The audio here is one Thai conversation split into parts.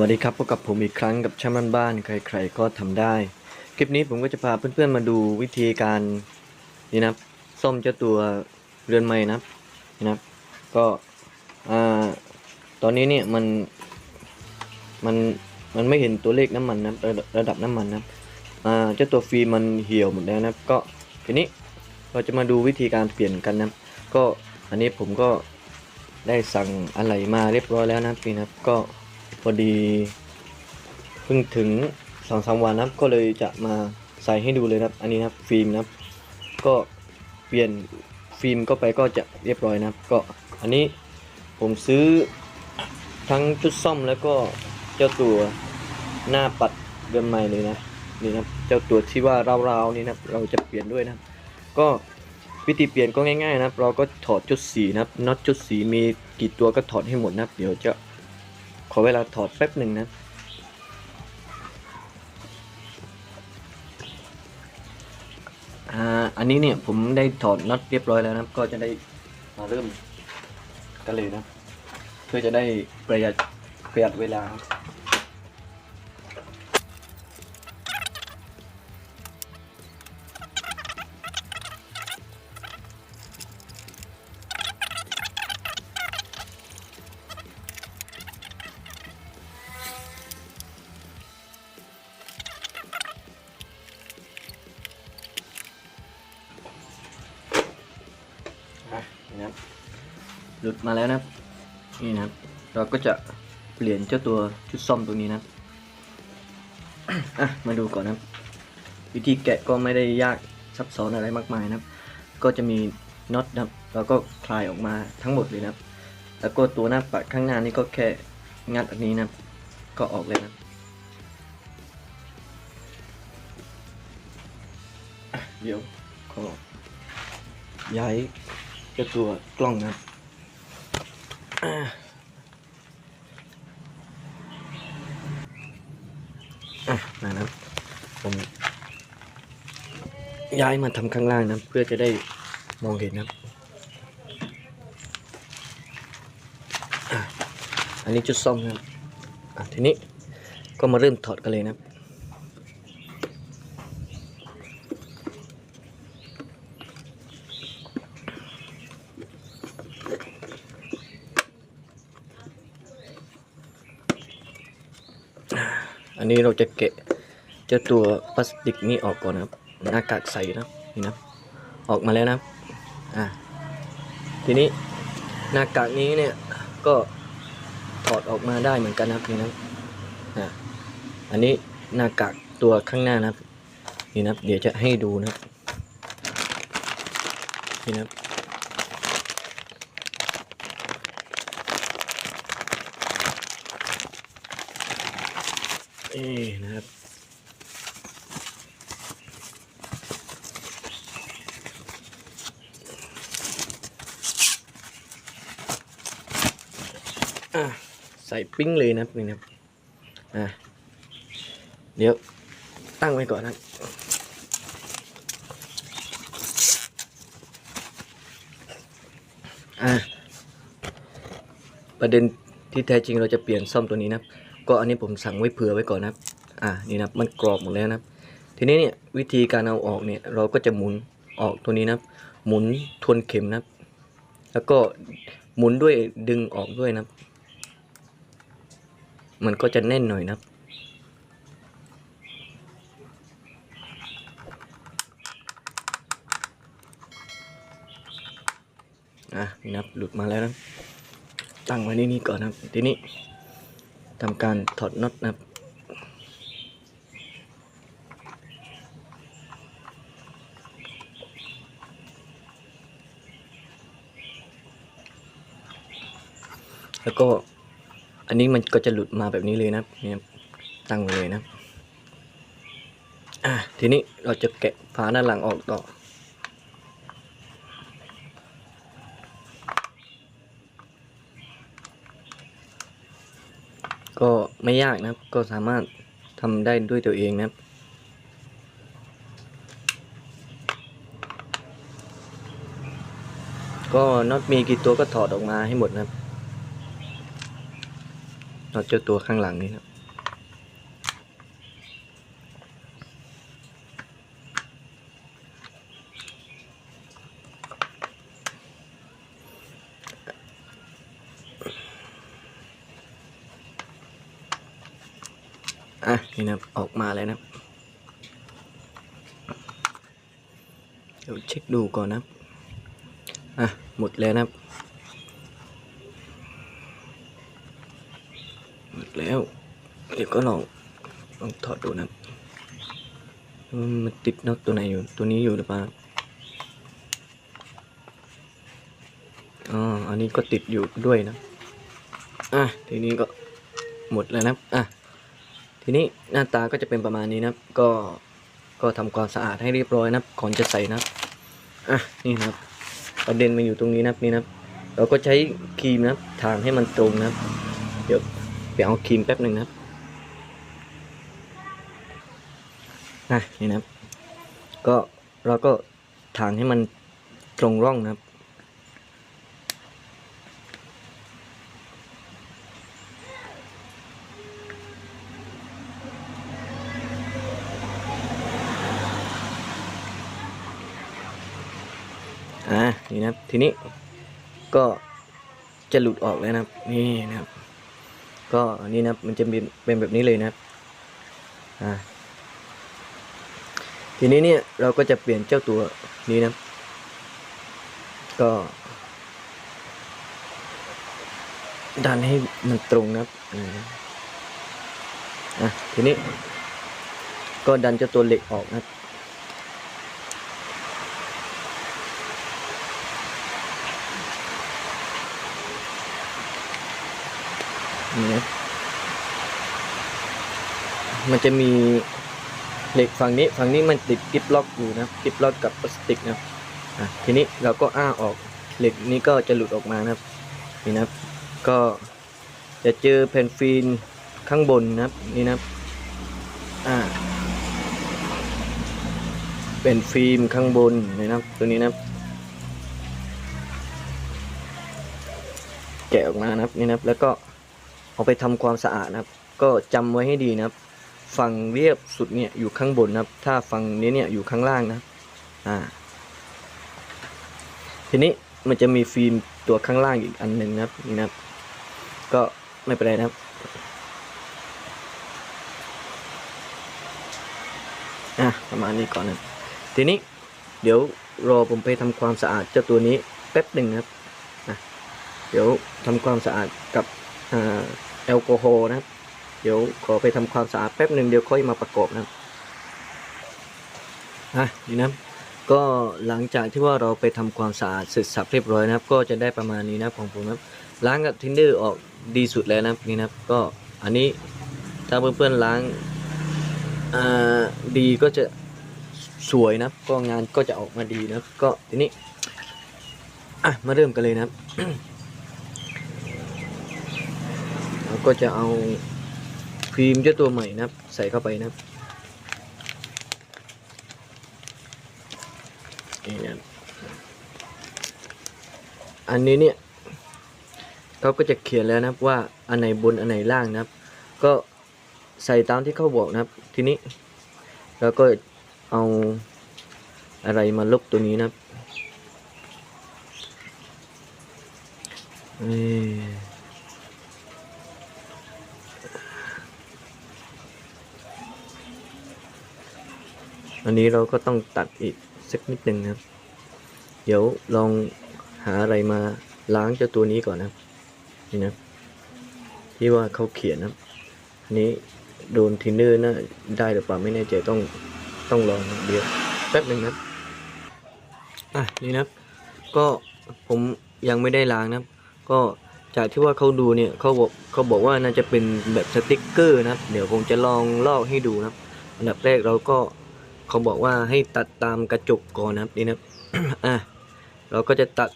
วัสดีครับพบกับผมอีกครั้งกับช่างบ้านบ้านๆใคร ๆ ก็ทำได้ คลิปนี้ผมก็จะพาเพื่อนๆมาดูวิธีการนี่นะครับซ่อมเจ้าตัวเรือนไม้นะนี่นะครับก็อ่าตอนนี้เนี่ยมันมันมันไม่เห็นตัวเลขน้ำมันนะระดับระดับน้ำมันนะอ่าเจ้าตัวฟิล์มมันเหี่ยวหมดแล้วนะก็ทีนี้เราจะมาดูวิธีการเปลี่ยนกันนะก็อันนี้ผมก็ได้สั่งอะไรมาเรียบร้อยแล้วนะพี่นะครับก็ พอดีเพิ่งถึงสองสามวันนะครับ ก็เลยจะมาใส่ให้ดูเลยนะครับ อันนี้นะครับฟิล์มนะครับ ก็เปลี่ยนฟิล์มก็ไปก็จะเรียบร้อยนะครับ ก็อันนี้ผมซื้อทั้งชุดซ่อมแล้วก็เจ้าตัวหน้าปัดเดือนใหม่เลยนะนี่นะครับเจ้าตัวที่ว่าราวๆนี่นะเราจะเปลี่ยนด้วยนะก็วิธีเปลี่ยนก็ง่ายๆนะครับเราก็ถอดจุดสีนะครับน็อตจุดสีมีกี่ตัวก็ถอดให้หมดนะครับเดี๋ยวจะ ขอเวลาถอดแป๊บหนึ่งนะอ่าอันนี้เนี่ยผมได้ถอดน็อตเรียบร้อยแล้วนะก็จะได้มาเริ่มกันเลยนะ เพื่อจะได้ประหยัดประหยัดเวลา ลุดมาแล้วนะนี่นะเราก็จะเปลี่ยนเจ้าตัวชุดซ่อมตัวนี้นะอะมาดูก่อนนะวิธีแกะก็ไม่ได้ยากซับซ้อนอะไรมากมายนะครับ ก็จะมีน็อตนะครับแล้วก็คลายออกมาทั้งหมดเลยนะครับ แล้วก็ตัวหน้าปัดข้างหน้านี่ก็แค่งัดอันนี้นะก็ออกเลยนะครับอะเดี๋ยวขอย้ายเจ้าตัวกล้องนะครับ อะนะครับผมย้ายมาทำข้างล่างนะ เพื่อจะได้มองเห็นนะอันนี้จุดซ่อมนะครับอะทีนี้ก็มาเริ่มถอดกันเลยนะครับ อันนี้เราจะเกะเจ้าตัวพลาสติกนี้ออกก่อนนะครับหน้ากากใสนะครับนี่นะออกมาแล้วนะอ่าทีนี้หน้ากากนี้เนี่ยก็ถอดออกมาได้เหมือนกันนะครับนี่นะอ่าอันนี้หน้ากากตัวข้างหน้านะครับนี่นะครับเดี๋ยวจะให้ดูนะครับนี่นะ เอนะครับใส่ปิ้งเลยนะครับนี่นะครับอะเดี๋ยวตั้งไว้ก่อนนะอะประเด็นที่แท้จริงเราจะเปลี่ยนซ่อมตัวนี้นะครับ ก็อันนี้ผมสั่งไว้เผื่อไว้ก่อนนะครับ อะนี่นะมันกรอบหมดแล้วนะครับ ทีนี้เนี่ยวิธีการเอาออกเนี่ยเราก็จะหมุนออกตัวนี้นะครับ หมุนทวนเข็มนะครับ แล้วก็หมุนด้วยดึงออกด้วยนะครับ มันก็จะแน่นหน่อยนะครับอะนี่นะครับหลุดมาแล้วนะ ตั้งไว้นี่นี่ก่อนนะทีนี้ ทำการถอดน็อตนะครับแล้วก็อันนี้มันก็จะหลุดมาแบบนี้เลยนะครับเนี่ตั้งไว้เลยนะอะทีนี้เราจะแกะฝาด้านหลังออกต่อ ก็ไม่ยากนะครับ ก็สามารถทำได้ด้วยตัวเองนะครับ ก็น็อตมีกี่ตัวก็ถอดออกมาให้หมดนะครับน็อตเจ้าตัวข้างหลังนี้นะ อะนี่นะออกมาแล้วนะเดี๋ยวเช็คดูก่อนนะอะหมดแล้วนะหมดแล้ว เดี๋ยวก็ลองลองถอดดูนะมันติดน็อตตัวไหนอยู่ตัวนี้อยู่หรือเปล่าอ๋ออันนี้ก็ติดอยู่ด้วยนะอะทีนี้ก็หมดแล้วนะอะ ทีนี้หน้าตาก็จะเป็นประมาณนี้นะครับ ก็ก็ทำความสะอาดให้เรียบร้อยนะครับก่อนจะใส่นะครับอะนี่นะครับ ประเด็นมันอยู่ตรงนี้นะครับนี่นะครับ เราก็ใช้ครีมนะครับทางให้มันตรงนะครับ เดี๋ยวไปเอาครีมแป๊บหนึ่งนะครับอะนี่นะครับ ก็เราก็ทางให้มันตรงร่องนะครับ อ่านี่นะครับทีนี้ก็จะหลุดออกแล้วนะครับ นี่นะครับ ก็นนี้นะครับมันจะเป็นเป็นแบบนี้เลยนะครับอ่าทีนี้เนี่ยเราก็จะเปลี่ยนเจ้าตัวนี้นะก็ดันให้มันตรงนะครับอะทีนี้ก็ดันเจ้าตัวเหล็กออกนะครับ นี่มันจะมีเหล็กฝั่งนี้ฝั่งนี้มันติดกิฟล็อกอยู่นะกิฟล็อกกับพลาสติกนะทีนี้เราก็อ้าออกเหล็กนี้ก็จะหลุดออกมานะครับนี่นะครับ ก็จะเจอแผ่นฟิล์มข้างบนนะครับนี่นะครับอ่าเป็นฟิล์มข้างบนนะครับตัวนี้นะครับแกะออกมานะครับนี่นะครับแล้วก็ เอาไปทำความสะอาดนะครับ ก็จำไว้ให้ดีนะครับ ฝั่งเรียบสุดเนี่ยอยู่ข้างบนนะครับ ถ้าฝั่งนี้เนี่ยอยู่ข้างล่างนะอ่าทีนี้มันจะมีฟิล์มตัวข้างล่างอีกอันหนึ่งนะครับนี่นะครับ ก็ไม่เป็นไรนะครับอะประมาณนี้ก่อนนะทีนี้เดี๋ยวรอผมไปทำความสะอาดเจ้าตัวนี้แป๊บหนึ่งนะครับเดี๋ยวทำความสะอาดกับ อ่าแอลกอฮอล์นะครับ เดี๋ยวขอไปทำความสะอาดแป๊บหนึ่งเดี๋ยวค่อยมาประกอบนะครับอะนี่นะก็หลังจากที่ว่าเราไปทำความสะอาดเสร็จสับเรียบร้อยนะครับ ก็จะได้ประมาณนี้นะของผมนะล้างกับทินเดอร์ออกดีสุดแล้วนะนี่นะก็อันนี้ถ้าเพื่อนๆล้างาดีก็จะสวยนะก็งานก็จะออกมาดีนะก็ทีนี้อะมาเริ่มกันเลยนะครับ เรา ก็จะเอาฟิล์มเจ้าตัวใหม่นะครับ ใส่เข้าไปนะครับนี่นะอันนี้เนี่ยเขาก็จะเขียนแล้วนะครับว่าอันไหนบนอันไหนล่างนะครับ ก็ใส่ตามที่เขาบอกนะครับ ทีนี้แล้วก็เอาอะไรมาลบตัวนี้นะครับ อันนี้เราก็ต้องตัดอีกสักนิดหนึ่งนะครับ เดี๋ยวลองหาอะไรมาล้างเจ้าตัวนี้ก่อนนะครับนี่นะที่ว่าเขาเขียนนะครับอันนี้โดนทินเนอร์นะได้หรือเปล่าไม่แน่ใจต้องต้องลองเดี๋ยวแป๊บหนึ่งนะอะนี่นะก็ผมยังไม่ได้ล้างนะครับ ก็จากที่ว่าเขาดูเนี่ยเขาบอกเขาบอกว่าน่าจะเป็นแบบสติกเกอร์นะครับ เดี๋ยวผมจะลองลอกให้ดูนะครับ อันดับแรกเราก็ เขาบอกว่าให้ตัดตามกระจกก่อนนะครับนี่นะอะเราก็จะตัด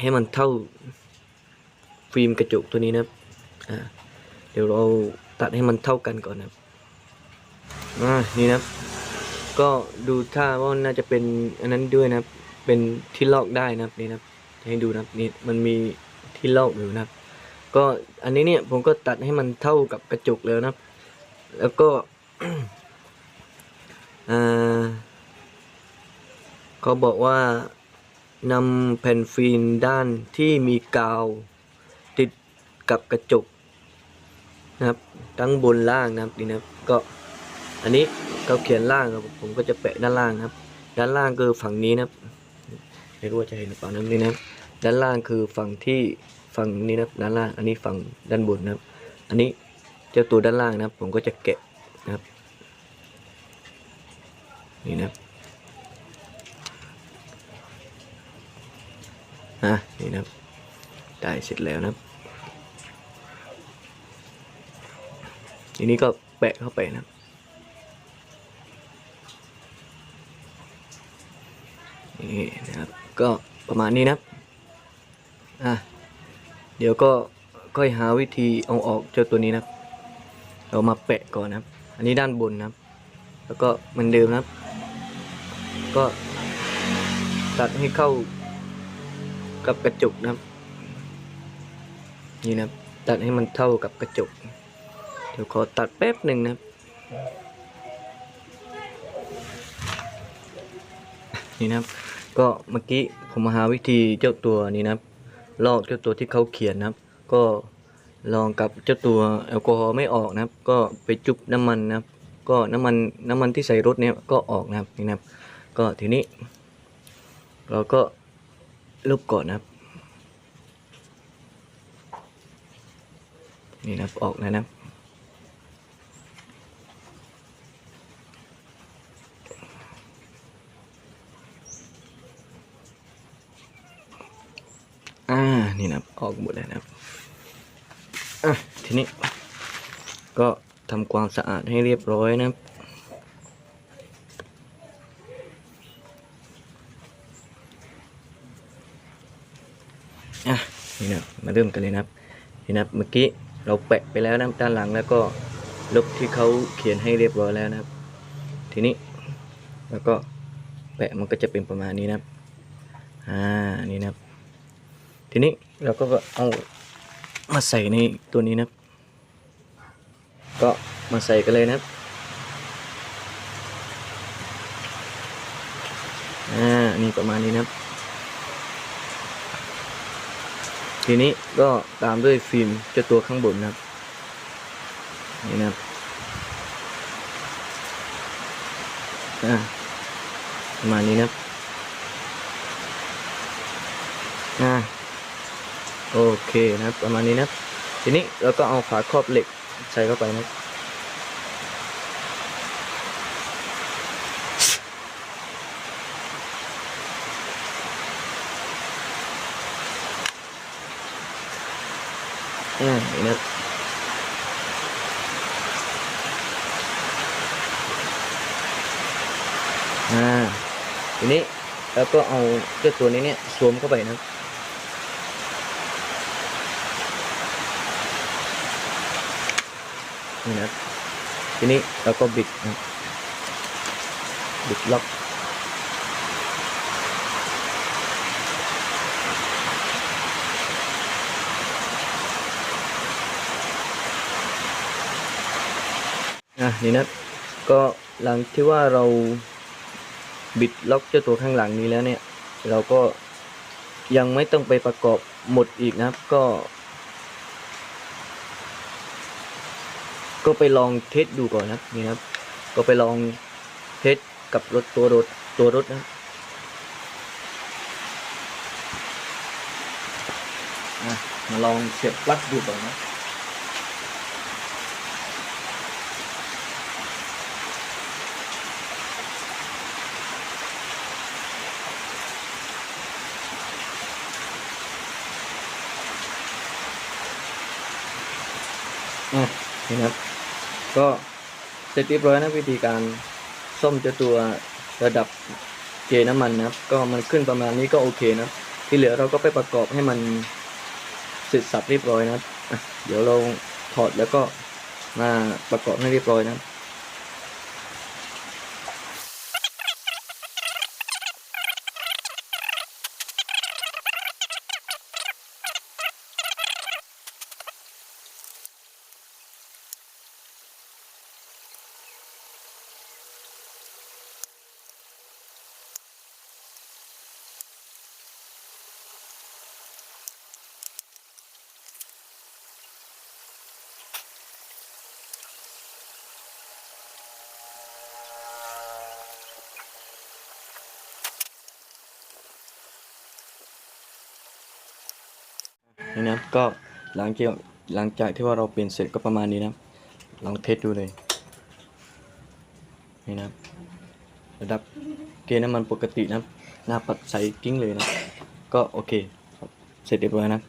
ให้มันเท่าฟิล์มกระจกตัวนี้นะครับอ่าเดี๋ยวเราตัดให้มันเท่ากันก่อนนะครับอ่านี่นะครับ ก็ดูท่าว่าน่าจะเป็นอันนั้นด้วยนะครับ เป็นที่ลอกได้นะครับนี่นะครับให้ดูนะครับนี่มันมีที่ลอกอยู่นะครับ ก็อันนี้เนี่ยผมก็ตัดให้มันเท่ากับกระจกแล้วนะครับ แล้วก็ เขาบอกว่านำแผ่นฟิล์มด้านที่มีกาว ติดกับกระจกนะครับ ทั้งบนล่างนะครับนี่นะครับก็อันนี้เขาเขียนล่างครับผมก็จะแปะด้านล่างนะครับ ด้านล่างคือฝั่งนี้นะครับไม่รู้ว่าจะเห็นหรือเปล่านะนี่นะครับ ด้านล่างคือฝั่งที่ฝั่งนี้นะครับด้านล่าง อันนี้ฝั่งด้านบนนะครับ อันนี้เจ้าตัวด้านล่างนะครับ ผมก็จะแกะนะครับ นี่นะครับอะนี่นะได้เสร็จแล้วนะทีนี้ก็แปะเข้าไปนะนี่นะครับก็ประมาณนี้นะอะเดี๋ยวก็ก็หาวิธีเอาออกเจ้าตัวนี้นะเรามาแปะก่อนนะอันนี้ด้านบนนะแล้วก็เหมือนเดิมนะครับ ก็ตัดให้เข้ากับกระจกนะครับ นี่นะครับ ตัดให้มันเท่ากับกระจก เดี๋ยวขอตัดแป๊บหนึ่งนะครับนี่นะครับ ก็เมื่อกี้ผมมาหาวิธีเจ้าตัวนี้นะครับ ลอกเจ้าตัวที่เขาเขียนนะครับ ก็ลองกับเจ้าตัวแอลกอฮอล์ไม่ออกนะครับ ก็ไปจุบน้ำมันนะครับ ก็น้ำมันน้ำมันที่ใส่รถเนี่ยก็ออกนะครับนี่นะครับ ก็ทีนี้ เราก็ลบก่อนนะครับ นี่นะครับออกแล้วนะครับอ่า นี่นะครับออกหมดแล้วนะครับ อะ ทีนี้ ก็ทำความสะอาดให้เรียบร้อยนะครับ อะ นี่นะครับ มาเริ่มกันเลยนะครับนี่นะครับเมื่อกี้เราแปะไปแล้วนะด้านหลังแล้วก็ลบที่เขาเขียนให้เรียบร้อยแล้วนะครับ ทีนี้แล้วก็แปะมันก็จะเป็นประมาณนี้นะครับอ่านี่นะครับ ทีนี้เราก็เอามาใส่ในตัวนี้นะครับ ก็มาใส่กันเลยนะครับอ่านี่ประมาณนี้นะครับ ทีนี้ก็ตามด้วยฟิล์มเจ้าตัวข้างบนนะครับ นี่นะครับอ่าประมาณนี้นะครับอ่าโอเคนะครับ ประมาณนี้นะครับ ทีนี้เราก็เอาฝาครอบเหล็กใส่เข้าไปนะครับ อ่านี่นะอ่าทีนี้แล้วก็เอาเจ้าตัวนี้เนี่ยสวมเข้าไปนะนี่นะทีนี้เราก็บิดนะบิดล็อก อะนี่นะก็หลังที่ว่าเราบิดล็อกเจ้าตัวข้างหลังนี้แล้วเนี่ย เราก็ยังไม่ต้องไปประกอบหมดอีกนะครับ ก็ ก็ไปลองเทสดูก่อนนะครับนี่นะครับก็ไปลองเทสกับรถตัวรถตัวรถนะมาลองเสียบปลั๊กดูก่อนนะอะ นะครับ ก็เสร็จเรียบร้อยนะวิธีการซ่อมเจ้าตัวระดับเกน้ำมันนะครับ ก็มันขึ้นประมาณนี้ก็โอเคนะที่เหลือเราก็ไปประกอบให้มันเสร็จสับเรียบร้อยนะครับอะเดี๋ยวเราถอดแล้วก็มาประกอบให้เรียบร้อยนะ นี่นะก็หลังจากหลังจากที่ว่าเราเปลี่ยนเสร็จก็ประมาณนี้นะลองเทสดูเลยนี่นะระดับเกณฑ์น้ำมันปกตินะหน้าปัดใสกิ้งเลยนะก็โอเค เสร็จเรียบร้อยนะ